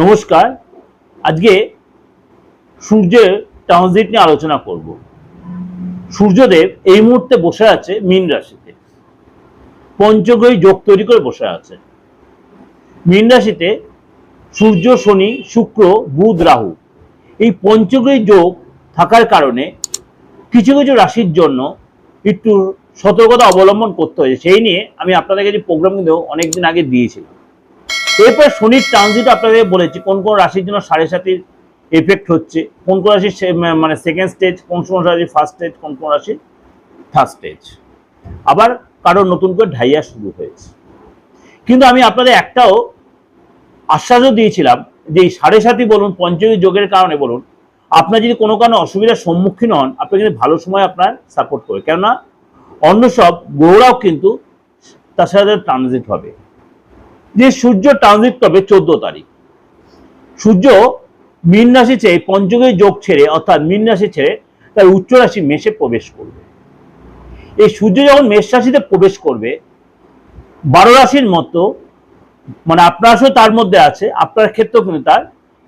নমস্কার। আজকে সূর্যের ট্রানজিট নিয়ে আলোচনা করব। সূর্যদেব এই মুহূর্তে বসে আছে মীন রাশিতে। পঞ্চগ্রহী যোগ তৈরি করে বসে আছে। মীন রাশিতে সূর্য, শনি, শুক্র, বুধ, রাহু এই পঞ্চগ্রহী যোগ থাকার কারণে কিছু কিছু রাশির জন্য একটু সতর্কতা অবলম্বন করতে হয়েছে। সেই নিয়ে আমি আপনাদের কাছে প্রোগ্রাম কিন্তু অনেকদিন আগে দিয়েছিলাম। এরপর শনির ট্রানজিট আপনাদের বলেছি, কোন কোন রাশির জন্য সাড়ে সাতির এফেক্ট হচ্ছে, কোন কোন রাশির মানে সেকেন্ড স্টেজ কোন কোন রাশির ফার্স্ট স্টেজ কোন কোন রাশির থার্ড স্টেজ আবার কারোর নতুন করে ঢাইয়া শুরু হয়েছে। কিন্তু আমি আপনাদের একটাও আশ্বাসও দিয়েছিলাম যে এই সাড়ে সাতি বলুন, পঞ্চমী যোগের কারণে বলুন, আপনার যদি কোনো কারণে অসুবিধার সম্মুখীন হন, আপনি কিন্তু ভালো সময় আপনার সাপোর্ট করবে কেননা অন্য সব গ্রহরাও কিন্তু তার সাথে ট্রানজিট হবে। যে সূর্য ট্রানজিট করবে চোদ্দ তারিখ। সূর্য মীন রাশি ছেড়ে পঞ্চমী যোগ ছেড়ে, অর্থাৎ মীন রাশি ছেড়ে তার উচ্চ রাশি মেষে প্রবেশ করবে। এই সূর্য যখন মেষ রাশিতে প্রবেশ করবে, বারো রাশির মতো মানে আপনার তার মধ্যে আছে, আপনার ক্ষেত্রেও কিন্তু তার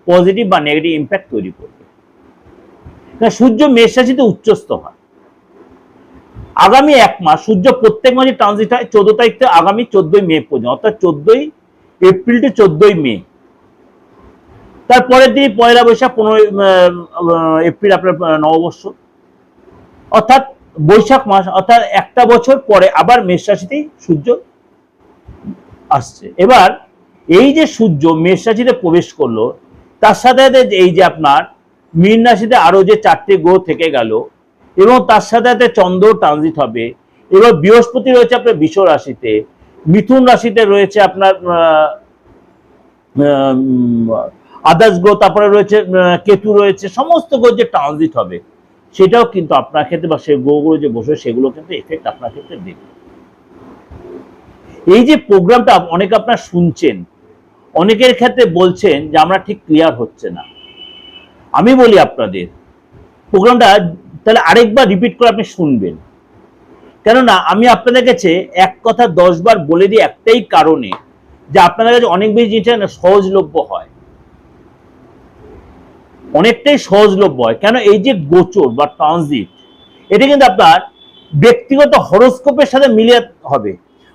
পজিটিভ বা নেগেটিভ ইম্প্যাক্ট তৈরি করবে। সূর্য মেষ রাশিতে উচ্চস্থ হয়। আগামী এক মাস, সূর্য প্রত্যেক মাসে ট্রানজিট হয় চোদ্দ তারিখ থেকে আগামী চোদ্দই মে পর্যন্ত, অর্থাৎ চোদ্দই এপ্রিল টু চোদ্দই মে। তারপরের দিন পয়লা বৈশাখ পনেরোই এপ্রিল আপনার নববর্ষ। অর্থাৎ বৈশাখ মাস, অর্থাৎ একটা বছর পরে আবার মেষ রাশিতেই সূর্য আসছে। এবার এই যে সূর্য মেষ রাশিতে প্রবেশ করল, তার সাথে সাথে এই যে আপনার মীন রাশিতে আরও যে চারটে গ্রহ থেকে গেল এবং তার সাথে সাথে চন্দ্র ট্রানজিট হবে। এবং বৃহস্পতি রয়েছে আপনার বিষ রাশিতে। মিথুন রাশিতে রয়েছে আপনার আদার্স গ্রহ, তারপরে রয়েছে কেতু রয়েছে, সমস্ত গ্রহ যে ট্রানজিট হবে, সেটাও কিন্তু আপনার ক্ষেত্রে বা সেই গ্রহগুলো যে বসে সেগুলো কিন্তু এফেক্ট আপনার ক্ষেত্রে দেবে। এই যে প্রোগ্রামটা অনেক আপনার শুনছেন, অনেকের ক্ষেত্রে বলছেন যে আমরা ঠিক ক্লিয়ার হচ্ছে না। আমি বলি আপনাদের প্রোগ্রামটা তাহলে আরেকবার রিপিট করে আপনি শুনবেন। কেননা আমি আপনাদের কাছে এক কথা দশ বার বলে দিই একটাই কারণে যে আপনাদের কাছে অনেক বেশি জিনিসটা না, সহজলভ্য হয়। অনেকটাই সহজলভ্য হয়। কেন এই যে গোচর বা ট্রানজিট এটা কিন্তু আপনার ব্যক্তিগত হরস্কোপের সাথে মিলিয়ে হবে।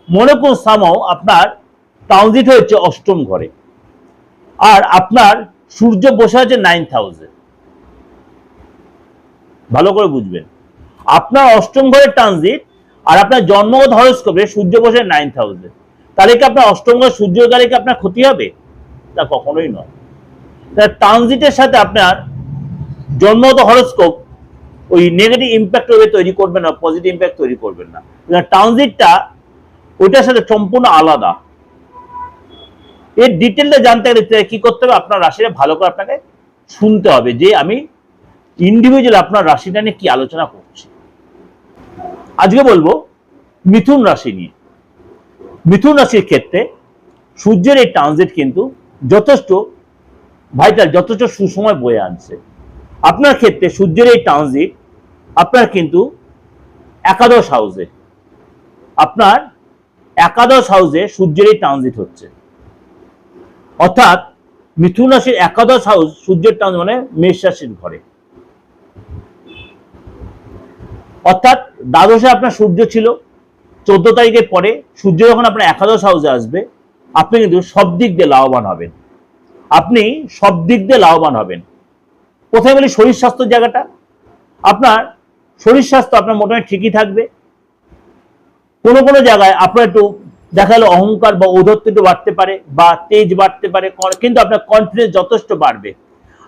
মনে করুন সামাও আপনার ট্রানজিট হয়েছে অষ্টম ঘরে, আর আপনার সূর্য বসে আছে নাইন থাউজেন্ড ভালো করে বুঝবেন। আপনার অষ্টম ঘরের ট্রানজিট আর আপনার জন্মগত হরস্কোপে সূর্য বসে নাইন থাউজেন্ড তাহলে কি আপনার অষ্টম ঘর সূর্য গেলে কি আপনার ক্ষতি হবে? তা কখনোই নয়। তাহলে ট্রানজিটের সাথে আপনার জন্মগত হরস্কোপ ওই নেগেটিভ ইম্প্যাক্ট ওইভাবে তৈরি করবেন না পজিটিভ ইম্প্যাক্ট তৈরি করবেন না। ট্রানজিটটা ওইটার সাথে সম্পূর্ণ আলাদা। এর ডিটেলটা জানতে গেলে কি করতে হবে? আপনার রাশিটা ভালো করে আপনাকে শুনতে হবে যে আমি ইন্ডিভিজুয়াল আপনার রাশিটা নিয়ে কি আলোচনা করছি? আজকে বলব, মিথুন রাশি নিয়ে। মিথুন রাশির ক্ষেত্রে সূর্যের এই ট্রানজিট কিন্তু যথেষ্ট ভাইটাল যথেষ্ট সুসময় বয়ে আনছে। আপনার ক্ষেত্রে সূর্যের এই ট্রানজিট আপনার কিন্তু একাদশ হাউসে আপনার একাদশ হাউসে সূর্যের এই ট্রানজিট হচ্ছে। অর্থাৎ মিথুন রাশির একাদশ হাউস সূর্যের ট্রানজিট মানে মেষ রাশির ঘরে। অর্থাৎ দ্বাদশে আপনার সূর্য ছিল, চোদ্দ তারিখের পরে সূর্য যখন আপনার একাদশ হাউসে আসবে, আপনি কিন্তু সব দিক দিয়ে লাভবান হবেন। আপনি সব দিক দিয়ে লাভবান হবেন। প্রথমে বলি শরীর স্বাস্থ্যের জায়গাটা। আপনার শরীর স্বাস্থ্য আপনার মোটামুটি ঠিকই থাকবে। কোনো কোনো জায়গায় আপনার একটু দেখা গেলো অহংকার বা ঔধত্য একটু বাড়তে পারে বা তেজ বাড়তে পারে কিন্তু আপনার কনফিডেন্স যথেষ্ট বাড়বে।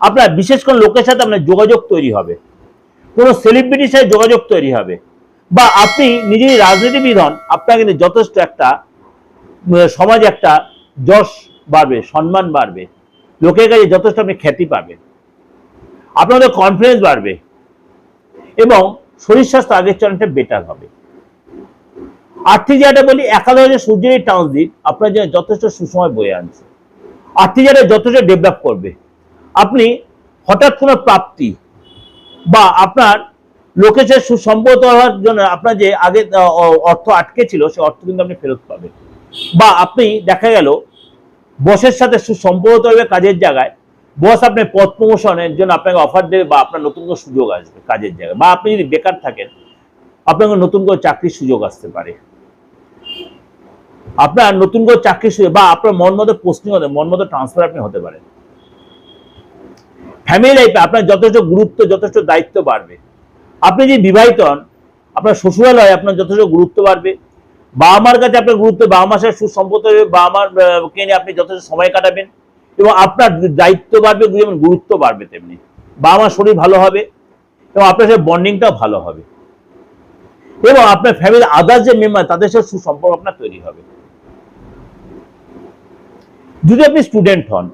আপনার বিশেষ করে লোকের সাথে আপনার যোগাযোগ তৈরি হবে। কোনো সেলিব্রিটির সাথে যোগাযোগ তৈরি হবে। বা আপনি নিজেই রাজনীতিবিদ হন আপনার কিন্তু যথেষ্ট একটা সমাজে একটা যশ বাড়বে, সম্মান বাড়বে। লোকের কাছে যথেষ্ট আপনি খ্যাতি পাবেন। আপনাদের কনফিডেন্স বাড়বে। এবং শরীর স্বাস্থ্য আগের চেয়ে অনেকটা বেটার হবে। আর্থিক জায়গাটা বলি, একাদশে সূর্যের এই ট্রানজিট আপনার জন্য যথেষ্ট সুসময় বয়ে আনছে। আর্থিক জায়গাটা যথেষ্ট ডেভেলপ করবে। আপনি হঠাৎ কোনো প্রাপ্তি বা আপনার লোকের সাথে সুসম্পর্ক হওয়ার জন্য আপনার যে আগে অর্থ আটকে ছিল, সে অর্থ কিন্তু আপনি ফেরত পাবেন। বা আপনি দেখা গেল, বসের সাথে সুসম্পর্ক হবে কাজের জায়গায়, বস আপনার পদ প্রমোশনের জন্য আপনাকে অফার দেবে বা আপনার নতুন কোনো সুযোগ আসবে কাজের জায়গায়। বা আপনি যদি বেকার থাকেন, আপনাকে নতুন করে চাকরির সুযোগ আসতে পারে। আপনার নতুন করে চাকরির সুযোগ বা আপনার মন মতো পোস্টিং হতে, মন মতো ট্রান্সফার আপনি হতে পারেন। ফ্যামিলি লাইফে আপনার যথেষ্ট গুরুত্ব, যথেষ্ট দায়িত্ব বাড়বে। আপনি যদি বিবাহিত হন, আপনার শ্বশুরালয় আপনার যথেষ্ট গুরুত্ব বাড়বে। বাবা মার কাছে আপনার গুরুত্ব, বাবা মার সাথে সুসম্পর্ক হবে, বাবা মার কে নিয়ে আপনি যথেষ্ট সময় কাটাবেন এবং আপনার দায়িত্ব বাড়বে, যেমন গুরুত্ব বাড়বে তেমনি। বাবা মার শরীর ভালো হবে এবং আপনার সাথে বন্ডিংটাও ভালো হবে। এবং আপনার ফ্যামিলি আদার্স যে মেম্বার তাদের সাথে সুসম্পর্ক আপনার তৈরি হবে। যদি আপনি স্টুডেন্ট হন,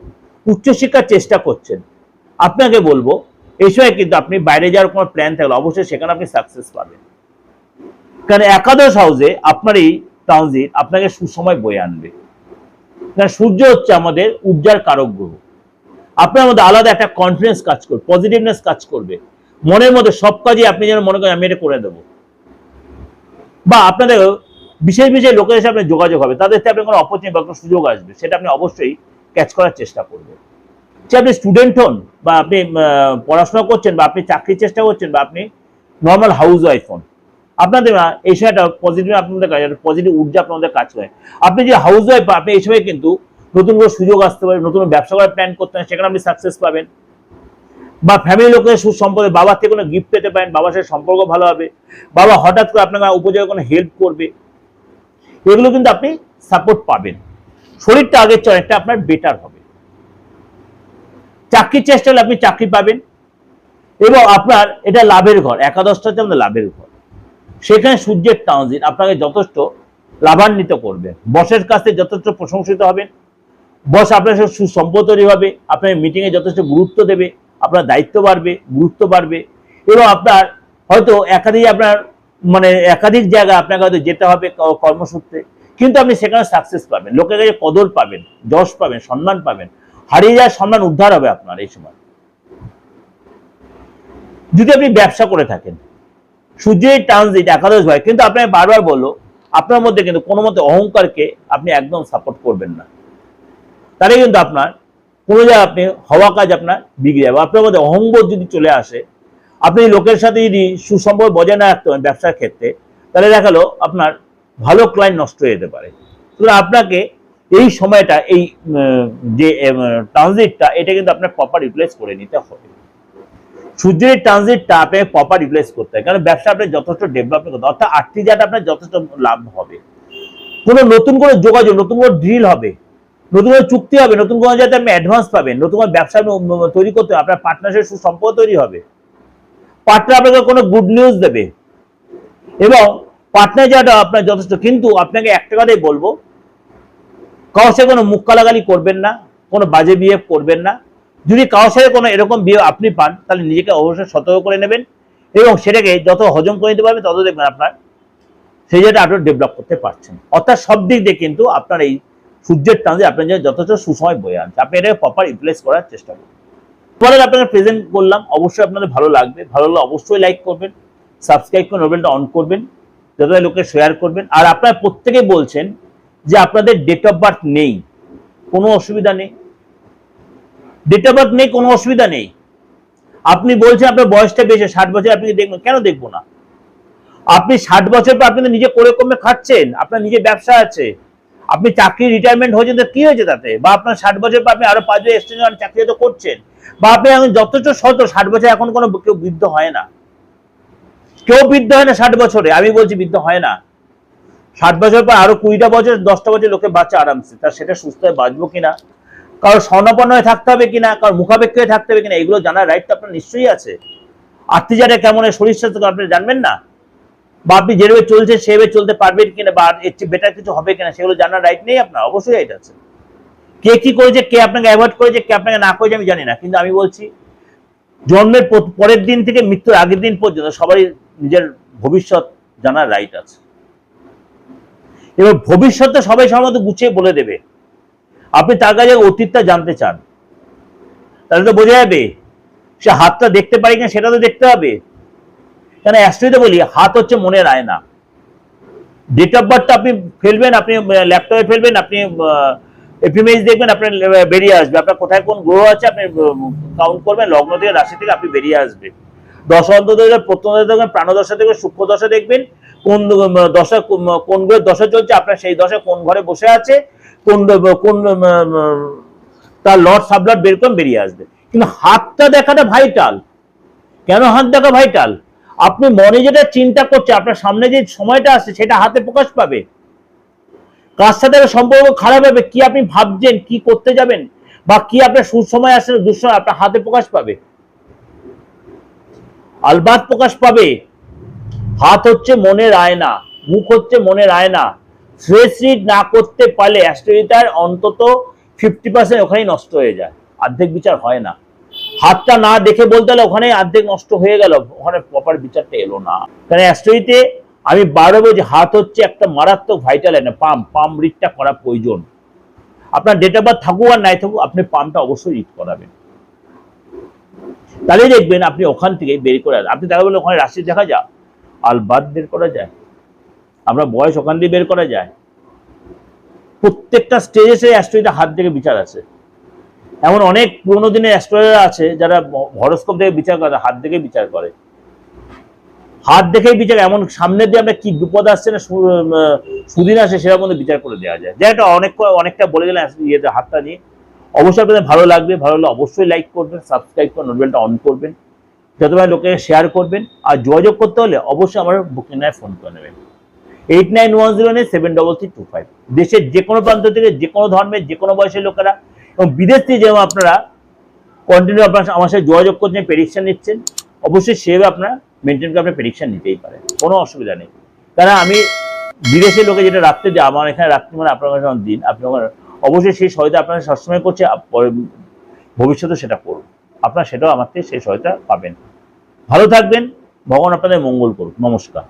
উচ্চশিক্ষার চেষ্টা করছেন আপনাকে বলব, এই সময় কিন্তু আপনি বাইরে যাওয়ার কোনো প্ল্যান থাকলে অবশ্যই সেখানে আপনি সাকসেস পাবেন। কারণ একাদশ হাউসে আপনার এই ট্রানজিট আপনাকে সুসময় বয়ে আনবে। কারণ সূর্য হচ্ছে আমাদের ঊর্জার কারক গ্রহ। আপনার মধ্যে আলাদা একটা কনফিডেন্স কাজ করবে পজিটিভনেস কাজ করবে। মনের মধ্যে সব কাজই আপনি যেন মনে করেন, আমি এটা করে দেবো। বা আপনাদের বিশেষ বিশেষ লোকের সাথে আপনার যোগাযোগ হবে, তাদের সাথে আপনার কোনো অপরচুনিটি বা কোনো সুযোগ আসবে, সেটা আপনি অবশ্যই ক্যাচ করার চেষ্টা করবেন। যে আপনি স্টুডেন্ট হন বা আপনি পড়াশোনা করছেন বা আপনি চাকরির চেষ্টা করছেন বা আপনি নর্মাল হাউস ওয়াইফ হন, আপনাদের এই সময়টা পজিটিভ আপনাদের কাজ পজিটিভ ঊর্জা আপনাদের কাজ করে। আপনি যে হাউস ওয়াইফ আপনি এই সময় কিন্তু নতুন কোনো সুযোগ আসতে পারে নতুন ব্যবসা করার প্ল্যান করতে পারেন, সেখানে আপনি সাকসেস পাবেন। বা ফ্যামিলি লোকের সুসম্পর্কে বাবার থেকে কোনো গিফট পেতে পারেন, বাবার সাথে সম্পর্ক ভালো হবে, বাবা হঠাৎ করে আপনাকে উপযোগে কোনো হেল্প করবে, এগুলো কিন্তু আপনি সাপোর্ট পাবেন। শরীরটা আগের চেয়ে অনেকটা আপনার বেটার হবে। চাকরির চেষ্টা হলে আপনি চাকরি পাবেন। এবং আপনার এটা লাভের ঘর একাদশটা হচ্ছে আমাদের লাভের ঘর। সেখানে সূর্যের ট্রানজিট আপনাকে যথেষ্ট লাভান্বিত করবে। বসের কাছে যথেষ্ট প্রশংসিত হবেন। বস আপনার সাথে সুসম্পর্ক তৈরি হবে আপনার মিটিংয়ে যথেষ্ট গুরুত্ব দেবে, আপনার দায়িত্ব বাড়বে, গুরুত্ব বাড়বে। এবং আপনার হয়তো একাধিক আপনার মানে একাধিক জায়গায় আপনাকে হয়তো যেতে হবে কর্মসূত্রে। কিন্তু আপনি সেখানে সাকসেস পাবেন। লোকের কাছে কদর পাবেন, যশ পাবেন, সম্মান পাবেন। হারিয়ে যাওয়ার সম্মান উদ্ধার হবে আপনার এই সময়। যদি আপনি ব্যবসা করে থাকেন সূর্যের ট্রানজিট, একাদশ ভাই, কিন্তু আপনাকে বারবার বলল, আপনার মধ্যে কিন্তু কোনো মতে অহংকারকে আপনি একদম সাপোর্ট করবেন না। তাহলে কিন্তু আপনার কোনো জায়গায় আপনি হওয়া কাজ আপনার বিগড়ে যাবে। আপনার মধ্যে অহংবোধ যদি চলে আসে, আপনি লোকের সাথে যদি সুসম্পর্ক বজায় না রাখতে পারেন ব্যবসার ক্ষেত্রে, তাহলে দেখাল আপনার ভালো ক্লায়েন্ট নষ্ট হয়ে যেতে পারে। সুতরাং আপনাকে এই সময়টা, এই যে ট্রানজিটটা এটা কিন্তু আপনার প্রপার ইউটিলাইজ করে নিতে হবে। সূর্যের ট্রানজিটটা আপনাকে প্রপার ইউটিলাইজ করতে হবে কারণ ব্যবসা আপনার যথেষ্ট ডেভেলপমেন্ট করতে। অর্থাৎ আর্থিক জায়গাটা আপনার যথেষ্ট লাভ হবে। কোনো নতুন করে যোগাযোগ, নতুন করে ড্রিল হবে, নতুন করে চুক্তি হবে, নতুন কোনো যাতে আপনি অ্যাডভান্স পাবেন, নতুন করে ব্যবসা তৈরি করতে হবে, আপনার পার্টনারশিপ সুসম্পর্ক তৈরি হবে। পার্টনার আপনাকে কোনো গুড নিউজ দেবে। এবং পার্টনার যাওয়াটা আপনার যথেষ্ট, কিন্তু আপনাকে একটা কথাই বলব কারোর সাথে কোনো মুখ কালাগালি করবেন না, কোনো বাজে বিহেভ করবেন না। যদি কারোর সাথে কোনো এরকম বিয়ে আপনি পান, তাহলে নিজেকে অবশ্যই সতর্ক করে নেবেন এবং সেটাকে যত হজম করে নিতে পারবেন, তত দেখবেন আপনার সেই জায়গাটা আপনি ডেভেলপ করতে পারছেন। অর্থাৎ সব দিক দিয়ে কিন্তু আপনার এই সূর্যের টানজে আপনার জন্য যথেষ্ট সুসময় বয়ে আনছে। আপনি এটাকে প্রপার ইউটিলাইজ করার চেষ্টা করুন। পরে আপনাকে প্রেজেন্ট করলাম, অবশ্যই আপনাদের ভালো লাগবে। ভালো লাগলে অবশ্যই লাইক করবেন সাবস্ক্রাইব করে নোবেলটা অন করবেন যত লোকে শেয়ার করবেন। আর আপনারা প্রত্যেকে বলছেন যে আপনাদের ডেট অফ বার্থ নেই, কোনো অসুবিধা নেই। ডেট অফ বার্থ নেই, কোনো অসুবিধা নেই। আপনি বলছেন আপনার বয়সটা বেশি, ষাট বছর আপনি দেখবেন? কেন দেখব না? আপনি ষাট বছর পর আপনি নিজে করে কমে খাচ্ছেন, আপনার নিজে ব্যবসা আছে। আপনি চাকরি রিটায়ারমেন্ট হয়েছেন তো কি হয়েছে তাতে? বা আপনার ষাট বছর পর আপনি আরও পাঁচ বছর এক্সটেনশন চাকরি তো করছেন। বা আপনি এখন যথেষ্ট শত ষাট বছর এখন কোনো কেউ বৃদ্ধ হয় না। কেউ বৃদ্ধ হয় না ষাট বছরে, আমি বলছি বৃদ্ধ হয় না। ষাট বছর পর আরও কুড়িটা বছর, দশটা বছর লোকে বাঁচে আরামসে। তা সেটা সুস্থ হয়ে বাঁচবো কিনা? কারোর স্বর্ণপন্ন হয়ে থাকতে হবে কিনা? কারোর মুখাপেক্ষ হয়ে থাকতে হবে কিনা? এগুলো জানার রাইট তো আপনার নিশ্চয়ই আছে। আত্মীয়টা কেমন শরীর স্বাস্থ্য আপনি জানবেন না। বা আপনি যেভাবে চলছে সেভাবে চলতে পারবেন কিনা? বা এর চেয়ে বেটার কিছু হবে কিনা? সেগুলো জানার রাইট নেই আপনার, অবশ্যই রাইট আছে। কে কি করেছে, কে আপনাকে অ্যাভয়েড করেছে, কে আপনাকে না করেছে আমি জানি না। কিন্তু আমি বলছি, জন্মের পরের দিন থেকে মৃত্যুর আগের দিন পর্যন্ত সবারই নিজের ভবিষ্যৎ জানার রাইট আছে। এবার ভবিষ্যতে সবাই মতো গুছিয়ে বলে দেবে। আপনি তার কাছে অতীতটা জানতে চান। তাহলে তো বোঝা যাবে, সে হাতটা দেখতে পারি কিনা সেটা তো দেখতে হবে। কেন অ্যাস্ট্রিতে বলি, হাত হচ্ছে মনের আয়না। ডেট অফ বার্থটা আপনি ফেলবেন, আপনি ল্যাপটপে ফেলবেন, আপনি এফএমএইচ দেখবেন, আপনার বেরিয়ে আসবে। আপনার কোথায় কোন গ্রহ আছে, আপনি কাউন্ট করবেন, লগ্ন থেকে, রাশি থেকে, আপনি বেরিয়ে আসবে। দশ অন্ত প্রথম দেখবেন প্রাণদশা দেখবেন সূক্ষ্ম দশা দেখবেন কোন উম, দশা কোন- কোন গ্রহের দশা চলছে আপনার সেই দশা কোন ঘরে বসে আছে কোন কোন উম, উম, তার লর্ড সাবলট বের করে বেরিয়ে আসবে। কিন্তু হাতটা দেখাটা ভাইটাল কেন হাত দেখা ভাইটাল আপনি মনে যেটা চিন্তা করছে আপনার সামনে যে সময়টা আসছে সেটা হাতে প্রকাশ পাবে। কার সাথে সম্পর্ক খারাপ হবে কি আপনি ভাবছেন কি করতে যাবেন বা কি আপনার সুসময় আসছে দুঃসময় আপনার হাতে প্রকাশ পাবে। আলবাত প্রকাশ পাবে। হাত হচ্ছে মনের আয়না, মুখ হচ্ছে মনের আয়না। ফ্রেশ রিড না করতে পারলে অ্যাস্ট্রোলিটার অন্তত ফিফটি পার্সেন্ট ওখানেই নষ্ট হয়ে যায়, অর্ধেক বিচার হয় না। হাতটা না দেখে বলতে হলে ওখানে অর্ধেক নষ্ট হয়ে গেল, ওখানে প্রপার বিচারটা এলো না। কারণ অ্যাস্ট্রোইতে আমি বাড়াবো যে হাত হচ্ছে একটা মারাত্মক ভাইটাল পাম্প পাম্প রিডটা করা প্রয়োজন। আপনার ডেট অফ বার্থ থাকুক আর নাই থাকুক, আপনি পাম্পটা অবশ্যই রিড করাবেন। তাহলে দেখবেন আপনি ওখান থেকে বের করে। আপনি দেখা বলে ওখানে রাশি দেখা যা আলবাদ বের করা যায়? আমরা বয়স ওখান দিয়ে বের করা যায়? প্রত্যেকটা স্টেজে সেই অ্যাস্ট্রোইতে হাত থেকে বিচার আছে। এমন অনেক পুরোনো দিনের অ্যাস্ট্রোলজার আছে যারা হরস্কোপ থেকে বিচার করে, হাত দেখে বিচার করে। হাত দেখেই বিচার, এমন সামনে দিয়ে আমরা কি বিপদ আসছে না সুদিন আসে মধ্যে বিচার করে দেওয়া যায়। যেটা অনেক, অনেকটা বলে গেলেন ইয়েতে হাতটা নিয়ে। অবশ্যই আপনাদের ভালো লাগবে, ভালো লাগলে অবশ্যই লাইক করবেন সাবস্ক্রাইব করে নোটবেলটা অন করবেন। যতবার লোকে শেয়ার করবেন আর যোগাযোগ করতে হলে অবশ্যই আমার বুকিং নায় ফোন করে নেবেন। Eight nine one zero nine seven double three two five দেশের যে কোনো প্রান্ত থেকে যে কোনো ধর্মের, যে কোনো বয়সের লোকেরা এবং বিদেশ থেকে যেমন আপনারা কন্টিনিউ আপনার আমার সাথে যোগাযোগ করছেন প্রেডিকশন নিচ্ছেন, অবশ্যই সেভাবে আপনারা মেনটেন করে আপনার প্রেডিকশন নিতেই পারেন। কোনো অসুবিধা নেই। কারণ আমি বিদেশের লোকে যেটা রাখতে যে, আমার এখানে রাখতে মানে আপনার কাছে দিন, আপনি অবশ্যই সেই সহায়তা আপনারা সবসময় করছে ভবিষ্যতে সেটা করুন আপনারা সেটাও আমার থেকে সেই সহায়তা পাবেন। ভালো থাকবেন ভগবান আপনাদের মঙ্গল করুন নমস্কার।